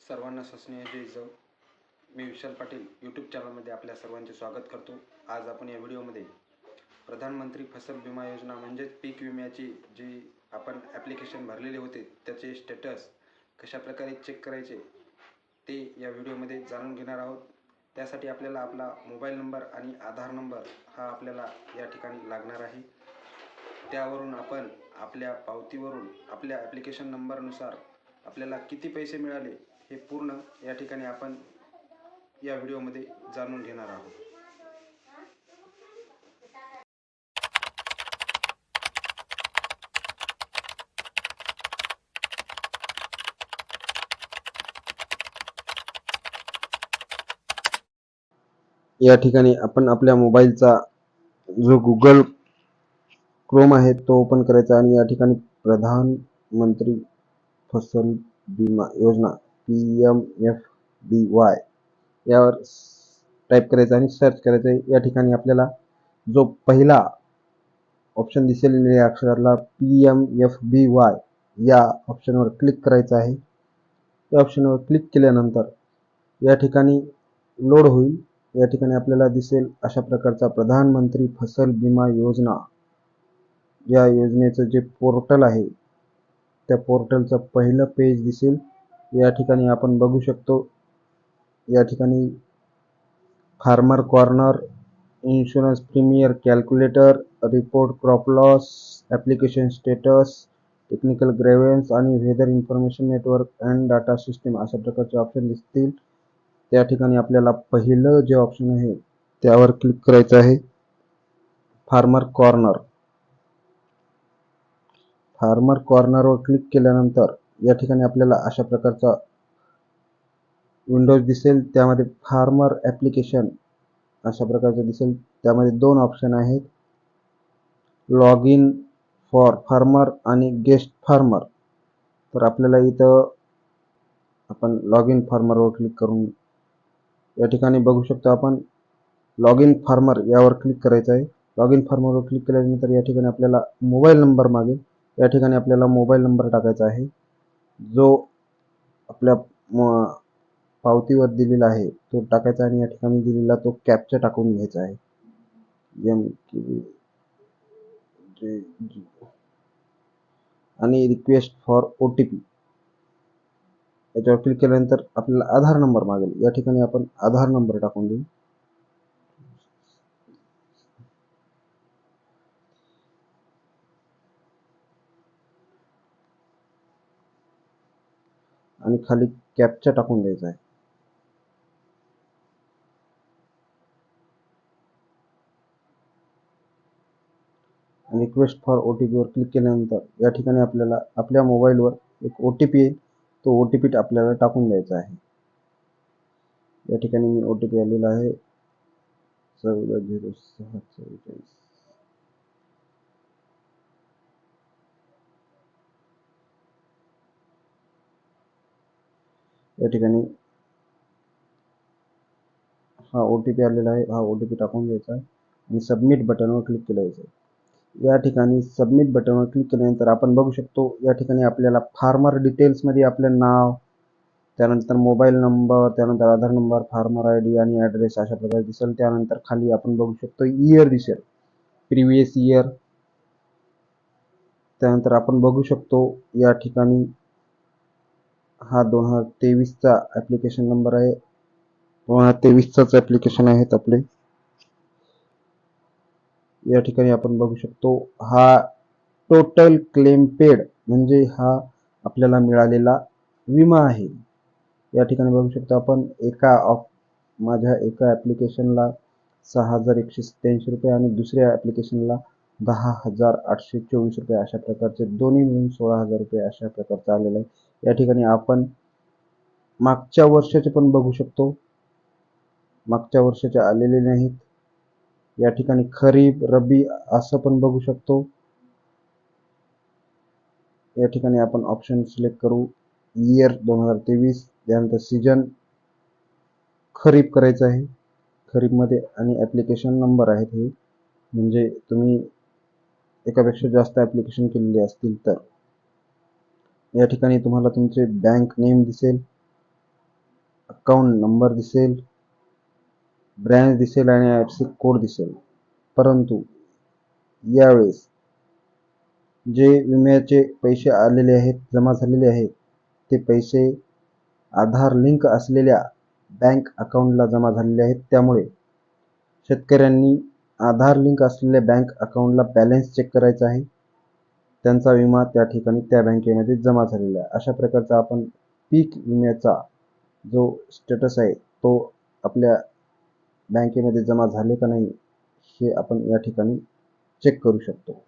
सर्वांना सस्नेह जय मी विशाल पाटील यूट्यूब चॅनलमध्ये आपल्या सर्वांचे स्वागत करतो. आज आपण या व्हिडिओमध्ये प्रधानमंत्री फसल विमा योजना म्हणजेच पीक विम्याची जी आपण ॲप्लिकेशन भरलेले होते त्याचे स्टेटस कशाप्रकारे चेक करायचे ते या व्हिडिओमध्ये जाणून घेणार आहोत. त्यासाठी आपल्याला आपला मोबाईल नंबर आणि आधार नंबर हा आपल्याला या ठिकाणी लागणार आहे. त्यावरून आपण आपल्या पावतीवरून आपल्या ॲप्लिकेशन नंबरनुसार आपल्याला किती पैसे मिळाले हे पूर्ण या ठिकाणी आपण या व्हिडिओमध्ये जाणून घेणार आहोत. या ठिकाणी आपण आपल्या मोबाईलचा जो गुगल क्रोम आहे तो ओपन करायचा आणि या ठिकाणी प्रधानमंत्री फसल विमा योजना P M F B Y यावर टाईप करायचं आणि सर्च करायचं. आहे या ठिकाणी आपल्याला जो पहिला ऑप्शन दिसेल निळ्या अक्षराला P M F B Y या ऑप्शनवर क्लिक करायचं आहे. या ऑप्शनवर क्लिक केल्यानंतर या ठिकाणी लोड होईल. या ठिकाणी आपल्याला दिसेल अशा प्रकारचा प्रधानमंत्री फसल विमा योजना. या योजनेचं जे पोर्टल आहे त्या पोर्टलचं पहिलं पेज दिसेल. या ठिकाणी आपण बघू शकतो या ठिकाणी farmer corner insurance premier calculator report crop loss application status technical grievance आणि weather information network and data system अशा प्रकारचे ऑप्शन दिसतील. त्या ठिकाणी आपल्याला पहिलं जे ऑप्शन आहे त्यावर क्लिक करायचं आहे. Farmer corner. फार्मर कॉर्नरवर क्लिक केल्यानंतर या ठिकाणी आपल्याला अशा प्रकारचा विंडोज दिसेल. त्यामध्ये फार्मर ॲप्लिकेशन अशा प्रकारचं दिसेल. त्यामध्ये दोन ऑप्शन आहेत. लॉग इन फॉर फार्मर आणि गेस्ट फार्मर तर आपल्याला इथं आपण लॉग इन फार्मरवर क्लिक करून या ठिकाणी बघू शकतो आपण. लॉग इन फार्मर यावर क्लिक करायचं आहे. लॉग इन फार्मरवर क्लिक केल्यानंतर या ठिकाणी आपल्याला मोबाईल नंबर मागेल. या ठिकाणी आपल्याला मोबाईल नंबर टाकायचा आहे. जो आपल्या पावतीवर दिलेला आहे तो टाकायचा आणि या ठिकाणी दिलेला तो कॅपचा टाकून घ्यायचा आहे. एम के आणि request for O T P याच्यावर क्लिक केल्यानंतर आपल्याला आधार नंबर मागेल. या ठिकाणी आपण आधार नंबर टाकून देऊ. आणि खाली कॅपचा टाकून द्यायचा आहे. रिक्वेस्ट फॉर ओ टी पीवर क्लिक केल्यानंतर या ठिकाणी आपल्याला आपल्या मोबाईलवर एक ओ टी पी येईल तो ओ टी पी आपल्याला टाकून द्यायचा आहे. या ठिकाणी मी ओ टी पी आलेला आहे. चौदा झिरो सहा चव्वेचाळीस या ठिकाणी हा ओ टी पी आलेला आहे. हा ओ टी पी टाकून द्यायचा आहे. आणि सबमिट बटनवर क्लिक केलं जायचं या ठिकाणी सबमिट बटनवर क्लिक केल्यानंतर आपण बघू शकतो या ठिकाणी आपल्याला फार्मर डिटेल्समध्ये आपलं नाव त्यानंतर मोबाईल नंबर त्यानंतर Aadhaar number farmer I D आणि ॲड्रेस अशा प्रकारे दिसेल. त्यानंतर खाली आपण बघू शकतो इयर दिसेल. प्रिवियस इयर त्यानंतर आपण बघू शकतो या ठिकाणी हा दोन हजार तेवीसचा ॲप्लिकेशन नंबर आहे. दोन हजार तेवीसचाच ॲप्लिकेशन आहेत आपले. या ठिकाणी आपण बघू शकतो हा टोटल क्लेम पेड म्हणजे हा आपल्याला मिळालेला विमा आहे. या ठिकाणी बघू शकतो आपण एका ऑफ माझ्या एका ॲप्लिकेशनला सहा हजार एकशे सत्याऐंशी रुपये आणि दुसऱ्या ॲप्लिकेशनला दहा हजार आठशे चोवीस रुपये अशा प्रकारचे दोन्ही मिळून सोळा हजार रुपये अशा प्रकारचा आलेला आहे. या ठिकाणी आपण मागच्या वर्षाचे पण बघू शकतो. मागच्या वर्षाचे आलेले नाहीत. या ठिकाणी खरीप रब्बी असं पण बघू शकतो. या ठिकाणी आपण ऑप्शन सिलेक्ट करू. इयर दोन हजार तेवीस त्यानंतर सीजन खरीप करायचं आहे. खरीपमध्ये आणि ॲप्लिकेशन नंबर आहेत हे. म्हणजे तुम्ही एकापेक्षा जास्त ॲप्लिकेशन केलेले असतील तर. या ठिकाणी तुम्हाला तुमचे बँक नेम दिसेल अकाउंट नंबर दिसेल ब्रँच दिसेल आणि आय एफ सी कोड दिसेल. परंतु यावेळेस जे विम्याचे पैसे आलेले आहेत जमा झालेले आहेत ते पैसे आधार लिंक असलेल्या बँक अकाउंटला जमा झालेले आहेत. त्यामुळे शेतकऱ्यांनी आधार लिंक असलेल्या बँक अकाउंटला बॅलन्स चेक करायचा आहे. त्यांचा विमा त्या ठिकाणी त्या बँकेमध्ये जमा झालेला आहे. अशा प्रकारचा आपण पीक विम्याचा जो स्टेटस आहे तो आपल्या बँकेमध्ये जमा झाले का नाही हे आपण या ठिकाणी चेक करू शकतो.